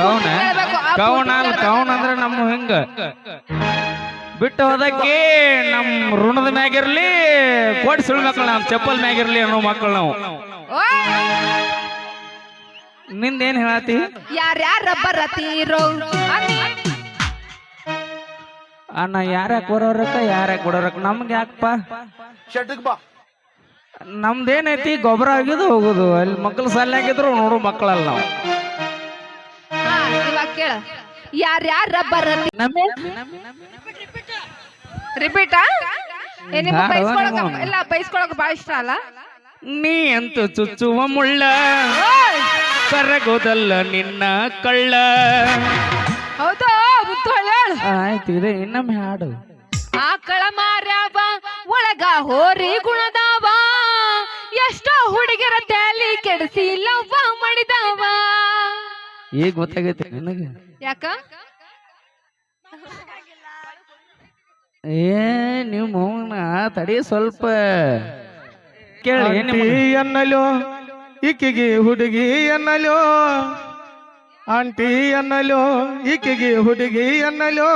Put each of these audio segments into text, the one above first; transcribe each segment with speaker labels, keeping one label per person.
Speaker 1: ಕೌನ?
Speaker 2: ಕವನ
Speaker 1: ಅಲ್ಲ
Speaker 2: ಹೇಳ್ಬೇಕು.
Speaker 1: ಅಂದ್ರೆ ನಮ್ಮ ಹೆಂಗ? ಬಿಟ್ಟು ಹೋದಕ್ಕೆ ನಮ್ಮ ಋಣದ ಮ್ಯಾಗಿರ್ಲಿ ಕೋಟ್ ಸುಳ್ಳು ಮಕ್ಕಳು ನಮ್ ಚಪ್ಪಲ್ ಮ್ಯಾಗಿರ್ಲಿ ಅನ್ನೋ ಮಕ್ಕಳು ನಾವು! ನಿಂದೇನ್ ಹೇಳತಿ
Speaker 2: ಯಾರ್ಯಾರ ಬರತೀರೋ ಅನ್ನಿ.
Speaker 1: ಅಣ್ಣ ಯಾರ ಕೊಡೋರಕ್ಕ ಯಾರ ಕೊಡೋರಕ್ಕ? ನಮ್ಗೆ ಯಾಕಪ್ಪ?
Speaker 3: ಬಾ.
Speaker 1: ನಮ್ದೇನೈತಿ ಗೊಬ್ಬರ ಆಗಿದ್ದು ಹೋಗುದು. ಅಲ್ಲಿ ಮಕ್ಕಳು ಸಲ್ಲಾಗಿದ್ರು ನೋಡು ಮಕ್ಕಳಲ್ಲ ನಾವು.
Speaker 2: ಕೇಳ. ಯಾರ್ಯಾರ ರಿಪೀಟಾ? ನಿಮ್ಗೆ ಬೈಸ್ಕೊಳಕ. ಇಲ್ಲ ಬೈಸ್ಕೊಳಕ ಬಾಳ ಇಷ್ಟ ಅಲ್ಲ?
Speaker 1: ನೀ ಅಂತೂ ಚುಚ್ಚುವ ಮುಳ್ಳ! ಕರಗೋದಲ್ಲ ನಿನ್ನ ಕಳ್ಳ.
Speaker 2: ಹೌದಾ? ಮುತ್ತು ಹೇಳು.
Speaker 1: ಆಯ್ತು ಇದೆ ಇನ್ನೊಮ್ಮೆ ಹಾಡು.
Speaker 2: ಆಕಳ ಮಾರ್ಯಾವ ಒಳಗ ಹೋರಿ ಗುಣದಾವ. ಎಷ್ಟೋ ಹುಡುಗಿರ ತಲೆ ಕೆಡಿಸಿ ಲವ್ವ ಮಾಡಿದವ.
Speaker 1: ಈಗ ಗೊತ್ತಾಗೈತಿ ನನಗೆ?
Speaker 2: ಯಾಕ?
Speaker 1: ಏ ನೀವು ಮೌನ ತಡಿ ಸ್ವಲ್ಪ. ಕೇಳಿ
Speaker 3: ಅನ್ನಲೋ ಈಕೆಗೆ ಹುಡುಗಿ ಅನ್ನಲೋ ಆಂಟಿ ಅನ್ನಲೋ ಈಕೆಗೆ ಹುಡುಗಿ ಅನ್ನಲೋ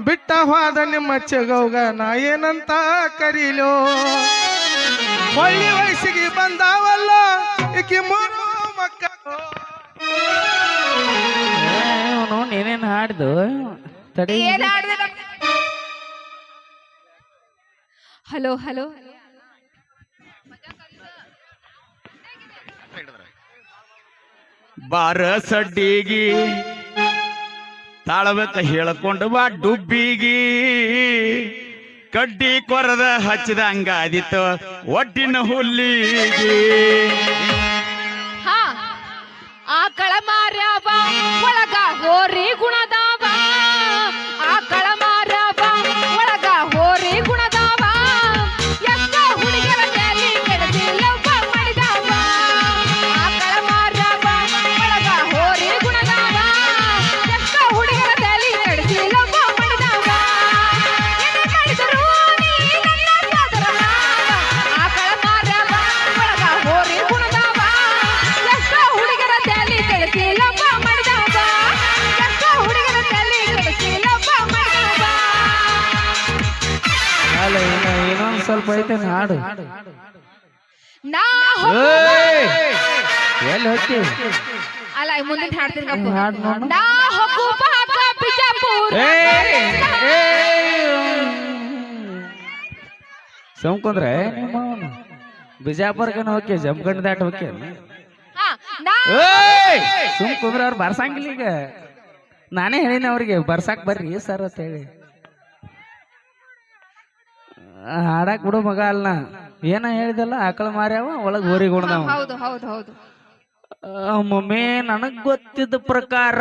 Speaker 3: ಬಿಟ್ಟ ಹೋದ ನಿಮ್ಮ ಚೆಗೌಗ ನಾ ಏನಂತ ಕರೀಲೋ? ಒಳ್ಳೆ ವಯಸ್ಸಿಗೆ ಬಂದಾವಲ್ಲ ಈಕೆ ಮೂರು ಮಕ್ಕಳು.
Speaker 1: ಅವನು ನೀನೇನು ಹಾಡ್ದು? ತಡಿ.
Speaker 2: ಏನ್ ಹಲೋ ಹಲೋ.
Speaker 1: ಬಾರ ಸಡ್ಡಿಗಿ ತಾಳಬೇಕ ಹೇಳ್ಕೊಂಡು ಬಾ ಡುಬ್ಬಿಗಿ. ಕಡ್ಡಿ ಕೊರದ ಹಚ್ಚಿದ ಹಂಗಾದಿತ್ತು ಒಟ್ಟಿನ ಹುಲ್ಲಿಗಿ. ಸ್ವಲ್ಪ ಹಾಡು! ಎಲ್ಲಿ ಹೋಗ್ತಿ?
Speaker 2: ಅಲ್ಲ ಮುಂದಿನ ಹಾಡ್ತೀನಿ.
Speaker 1: ಹಾಡ್ ನೋಡು.
Speaker 2: ನಾ ಹೋಗು ಬಾಗ ಬಿಜಾಪುರ.
Speaker 1: ಅವ್ನು. ಬಿಜಾಪುರ್ಗನ ಹೋಗಿ ಜಮ್ಗಂಡ್ ದಾಟ ಹೋಗಿ
Speaker 2: ಹಾ, ನಾ
Speaker 1: ಸುಮ್ ಕುಂದ್ರ ಅವ್ರು ಬರ್ಸಂಗಿಲ್ಲ ಈಗ. ನಾನೇ ಹೇಳಿನ ಅವ್ರಿಗೆ ಬರ್ಸಾಕ್ ಬರ್ರಿ ಸರ್ ಅಂತ ಹೇಳಿ ಹಾಡಾಕ್ ಬಿಡು ಮಗ ಅಲ್ಲ ಏನ ಹೇಳಿದಲ್ಲ? ಆಕಳ ಮಾರ್ಯಾವ ಒಳಗ್ ಹೋರಿ ಉಣ್ದವ
Speaker 2: ಹೌದು ಹೌದು ಹೌದು.
Speaker 1: ಮಮ್ಮಿ ನನಗ್ ಗೊತ್ತಿದ್ದ ಪ್ರಕಾರ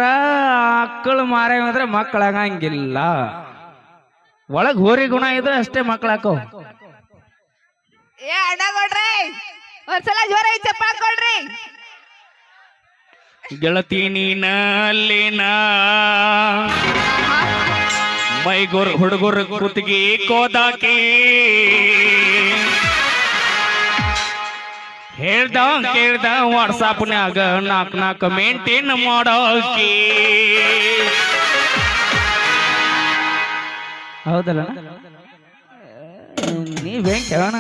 Speaker 1: ಆಕಳ ಮಾರ್ಯಾವ ಅಂದ್ರೆ ಮಕ್ಕಳಾಗಂಗಿಲ್ಲ ಒಳಗ್ ಹೋರಿ ಗುಣ ಇದ್ರೆ ಅಷ್ಟೇ ಮಕ್ಕಳಾಕವ್
Speaker 2: ಏ ಅಣ್ಣ ಕೊಡ್ರಿ ಒಂದ್ಸಲ ಜ್ವರ ಕೊಡ್ರಿ.
Speaker 1: ಗೆಳತಿ ನೀನ ಅಲ್ಲಿನ ಮೈಗುರ್ ಹುಡುಗರು ಕುತ್ತಿಗೆ ಕೋದಾಕಿ. ಹೇಳ್ದ ಕೇಳ್ದ ವಾಟ್ಸಾಪ್ನ್ಯಾಗ ನಾಕ್ ನಾಕ್ ಮೇಂಟೈನ್ ಮಾಡೋಕಿ. ಹೌದಲ್ಲ? ನೀವೇನ್ ಕೇಳೋಣ?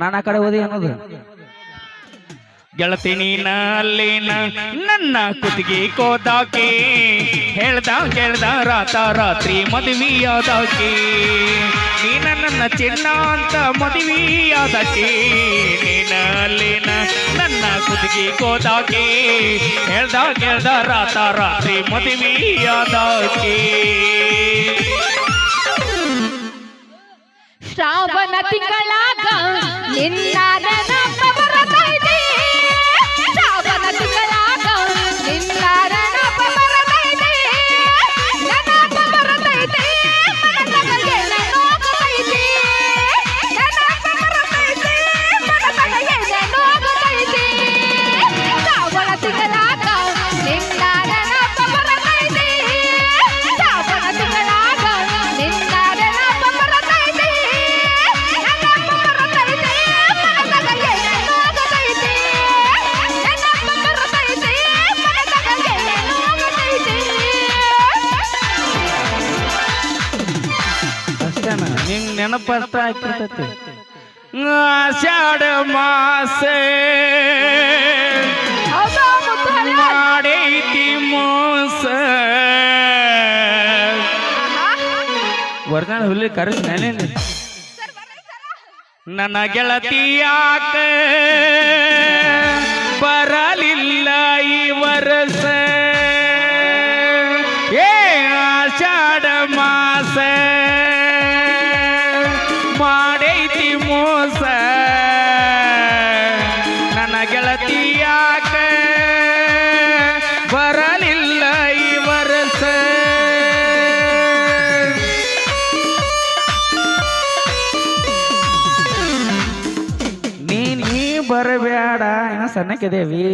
Speaker 1: ನಾನು ಆ ಕಡೆ ಓದಿ ಅನ್ನೋದು. ಗೆಳತಿ ನೀನ ಅಲ್ಲಿನ ನನ್ನ ಕುತ್ತಿಗೆ ಕೋದಾಕಿ, ಹೇಳ್ದ ಕೇಳ್ದ ರಾತ ರಾತ್ರಿ ಮದುವೆಯಾದಾಕಿ. ನೀನ ನನ್ನ ಚಿನ್ನ ಅಂತ ಮದುವೆಯಾದಾಕಿ, ನೀನಲ್ಲಿನ ನನ್ನ ಕುತ್ತಿಗೆ ಕೋದಾಕಿ, ಹೇಳ್ದ ಕೇಳ್ದ ರಾತ ರಾತ್ರಿ ಮದುವೆಯಾದಾಕಿ.
Speaker 2: ಶ್ರಾವಣ ತಿಂಗಳಾಗ ನಿನ್ನ
Speaker 1: ಹಿಂಗ್ ಇರ್ತೈತಿ ಆಷಾಢ ಮಾಸ? ಮಾಡೈತಿ ಮೋಸ.
Speaker 2: ಆಹಾ.
Speaker 1: ಒರಿಜಿನಲ್ ಹುಲಿ ಕರೆಸ್ ನಾನೇನು ನನ್ನ ಗೆಳತಿಯಾಕ ಸಣ್ಣಕ್ಕಿದೇವಿ.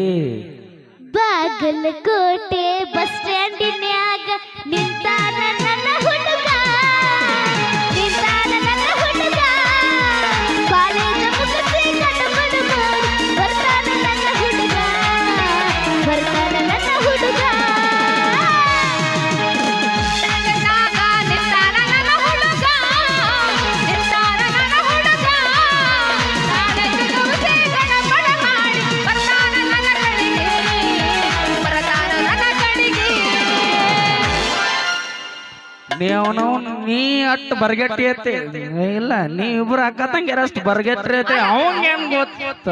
Speaker 4: ಬಾಗಲಕೋಟೆ ಬಸ್ ಸ್ಟ್ಯಾಂಡಿನ್ಯಾಗ ನಿಂತಾನ
Speaker 1: ನೀ ಅವನವ್ ನೀ ಅಟ್ಟು ಬರ್ಗೆಟ್ಟಿ ಐತಿ. ಇಲ್ಲ ನೀ ಇಬ್ರು ಅಕ್ಕ ತಂಗಿಯರ ಅಷ್ಟು ಬರ್ಗೆಟ್ರಿ ಐತಿ. ಅವಂಗೇನ್ ಗೊತ್ತ?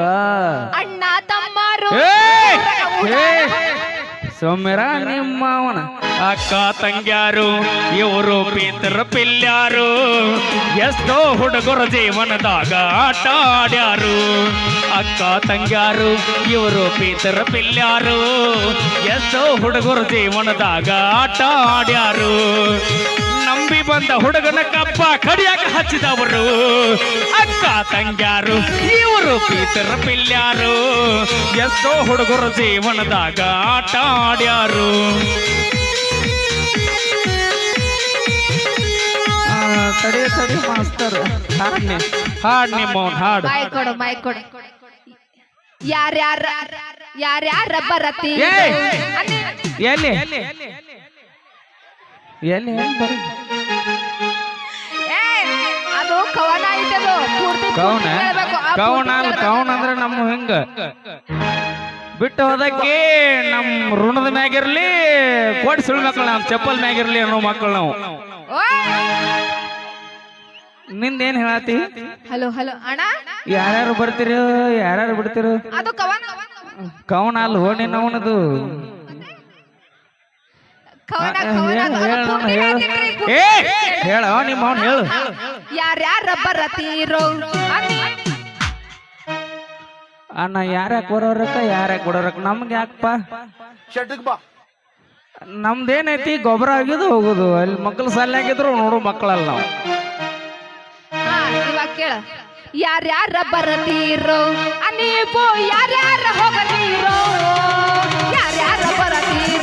Speaker 2: ಅಣ್ಣ ತಮ್ಮರು
Speaker 1: ಸೌಮ್ಯರ ನಿಮ್ಮ ಅವನ ಅಕ್ಕ ತಂಗ್ಯಾರು, ಇವರು ಪಿತರ ಪಿಲ್ಯಾರು. ಎಷ್ಟೋ ಹುಡುಗರ ಜೀವನದಾಗ ಆಟ ಆಡ್ಯಾರು. ಅಕ್ಕ ತಂಗ್ಯಾರು, ಇವರು ಪಿತರ ಪಿಲ್ಯಾರು. ಎಷ್ಟೋ ಹುಡುಗರ ಜೀವನದಾಗ ಆಟ ಆಡ್ಯಾರು. ನಂಬಿ ಬಂದ ಹುಡುಗನ ಕಪ್ಪ ಕಡಿಯಾಕ ಹಚ್ಚಿದವರು. ಅಕ್ಕ ತಂಗ್ಯಾರು ಇವರು ಪೀತರ ಪಿಲ್ಯಾರು. ಎಷ್ಟೋ ಹುಡುಗರ ಜೀವನದಾಗ ಆಟ ಆಡ್ಯಾರು. ತಡಿ ತಡಿ ಮಾಸ್ತರ್ ಹಾಡ್ನಿ ಹಾಡ್ ನಿಮ್ಮ ಹಾಡು.
Speaker 2: ಬಾಯ್ ಕೊಡು ಬಾಯ್ ಕೊಡು. ಯಾರ್ಯಾರ ಯಾರ್ಯಾರ ಬರತಿ!
Speaker 1: ಎಲ್ಲಿ? ಎಲ್ಲಿ ಎಲ್ಲಿ ಬರ.
Speaker 2: ಅದು ಕವನ ಐತದು ಪೂರ್ತಿ
Speaker 1: ಕವನ? ಕವನ ಅಂದ್ರೆ ನಮ್ಮ ಹಿಂಗ? ಬಿಟ್ಟು ಹೋದಕ್ಕೆ ನಮ್ ಋಣದ ಮ್ಯಾಗಿರ್ಲಿ ಕೋಟಿ ಸುಳ್ಳು ಮಕ್ಕಳು ನಾವು ಚಪ್ಪಲ್ ಮ್ಯಾಗಿರ್ಲಿ ಅನ್ನೋ ಮಕ್ಕಳು ನಾವು. ನಿಂದೇನ್ ಹೇಳತಿ?
Speaker 2: ಹಲೋ ಹಲೋ ಅಣ್ಣ?
Speaker 1: ಯಾರ್ಯಾರು ಬರ್ತೀರೋ ಯಾರ್ಯಾರು ಬಿಡ್ತಿರೋ?
Speaker 2: ಅದು ಕವನ.
Speaker 1: ಕವನ ಅಲ್ಲ ಓಣಿ ನವನದು
Speaker 2: ಕವನ ಕವನ ಅದು- ಅದು ಪೂರ್ತಿ ಹೇಳ್ತೀನಿ, ಪೂರ್ತಿ
Speaker 1: ಏ. ಹೇಳ ನಿಮ್ಮ ಅವ್ನು ಹೇಳು.
Speaker 2: ಯಾರ್ಯಾರ ಬರತೀರೋ.
Speaker 1: ಅಣ್ಣ ಯಾರ ಕೊಡೋರಕ್ಕ ಯಾರ ಕೊಡೋರಕ್ಕ? ನಮ್ಗೆ ಯಾಕಪ್ಪ? ನಮ್ದೇನೈತಿ ಗೊಬ್ಬರ ಆಗಿದ್ದು ಹೋಗುದು. ಅಲ್ಲಿ ಮಕ್ಕಳು ಸಲ್ಲಾಗಿದ್ರು ನೋಡು ಮಕ್ಕಳಲ್ಲ ನಾವು.
Speaker 2: ಹಾ ಇವಾಗ ಕೇಳ. ಯಾರ್ಯಾರ ಬರತೀರೋ. ನೀವು ಯಾರ್ಯಾರ ಹೋಗತೀರೋ. ಯಾರ್ಯಾರ ಬರತೀರೋ.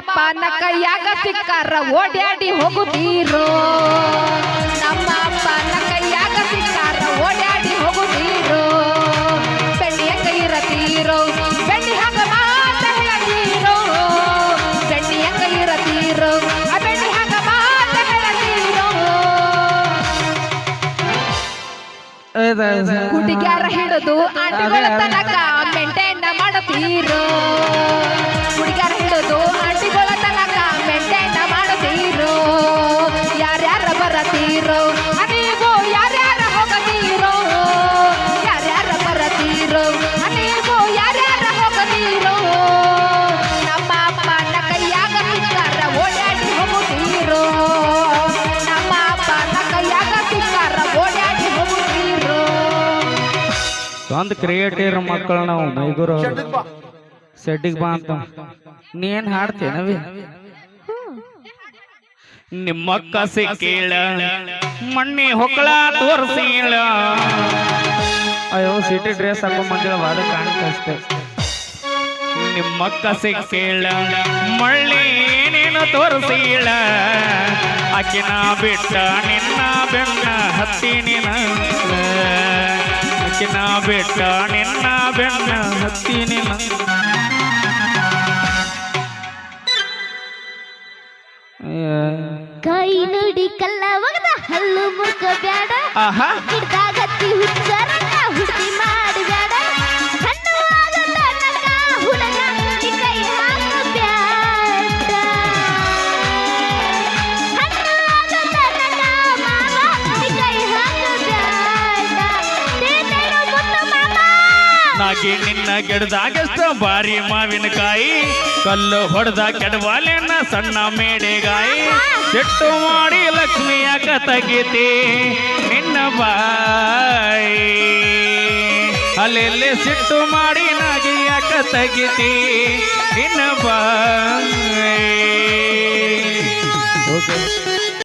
Speaker 2: ಅಪ್ಪನ ಕೈಯಾಗ ಸಿಕ್ಕಾರ, ಓಡ್ಯಾಡಿ ಹೋಗುತ್ತೀರೋ? ನಮ್ಮ ಅಪ್ಪನ ಕೈಯಾಗ ಸಿಕ್ಕಾರ, ಓಡ್ಯಾಡಿ ಹೋಗುತ್ತೀರೋ? ಬೆಳ್ಳಿಯ ಕೈರತೀರೋ ಬೆಳ್ಳಿ ಹಂಗ ಮಾತ ಹೇಳತೀರೋ? ಬೆಳ್ಳಿಯ ಕೈ ಇರತೀರೋ? ಆ ಹುಡುಗ್ಯಾರ ಹಿಡಿದು ಆಟಗಳ ತನಕ ಮೆಂಟೇನ್ ಮಾಡುತ್ತೀರೋ? ಹುಡುಗ್ಯಾರ
Speaker 1: ಸ್ವಂತ ಕ್ರಿಯೇಟಿವ್ ಮಕ್ಕಳು ನಾವು ಮೈಗೂರು ಸೆಡ್ಡಿಗೆ ಬಾ. ಅಂತ. ನೀ ಏನ್ ಹಾಡ್ತೇನವಿ ನಿಮ್ಮ ಕಸಿ ಕೇಳ ಮಣ್ಣಿ ಹೊಕ್ಕಳ ತೋರಿಸೀಳ ಅಯ್ಯೋ ಸಿಟಿ ಡ್ರೆಸ್ ಹಾಕೊಂಡ್ ಬಂದಿಳ ಬಾರ ಕಾಣ್ತಾ ಅಷ್ಟೇ ನಿಮ್ಮ ಕಸಿ ಕೇಳ ಮಳ್ಳಿ ಏನೇನು ತೋರಿಸೀಳ ಆಕಿನ ಬಿಟ್ಟ ನಿನ್ನ ಬೆನ್ನ ಹತ್ತಿ ನಿನ. ಕಾಂಚಿನ ಬೆಟ್ಟ ನಿನ್ನ ಬೆನ್ನ ಹತ್ತಿ ನಿನ್ನ.
Speaker 4: ಕೈ ನುಡಿ ಕಲ್ಲ ಒಗದ ಹಲ್ಲು ಮುಖ ಬ್ಯಾಡ. ಗಿಡದಾಗ
Speaker 1: ಹತ್ತಿ ಹುಟ್ಟ ಗಿಡದಾಗಷ್ಟ ಬಾರಿ ಮಾವಿನಕಾಯಿ ಕಲ್ಲು ಹೊಡೆದ ಕೆಡವಾಲೆನ್ನ ಸಣ್ಣ ಮೇಡೆಗಾಯಿ. ಸಿಟ್ಟು ಮಾಡಿ ಲಕ್ಷ್ಮಿಯ ಕತಗಿತಿ ತೆಗಿತಿ? ನಿನ್ನ ಬಾಯಿ. ಅಲ್ಲೆಲ್ಲಿ ಸಿಟ್ಟು ಮಾಡಿ ನಾಗಿ ಕತಗಿತಿ ತೆಗಿತಿ? ನಿನ್ನ ಬಾಯಿ.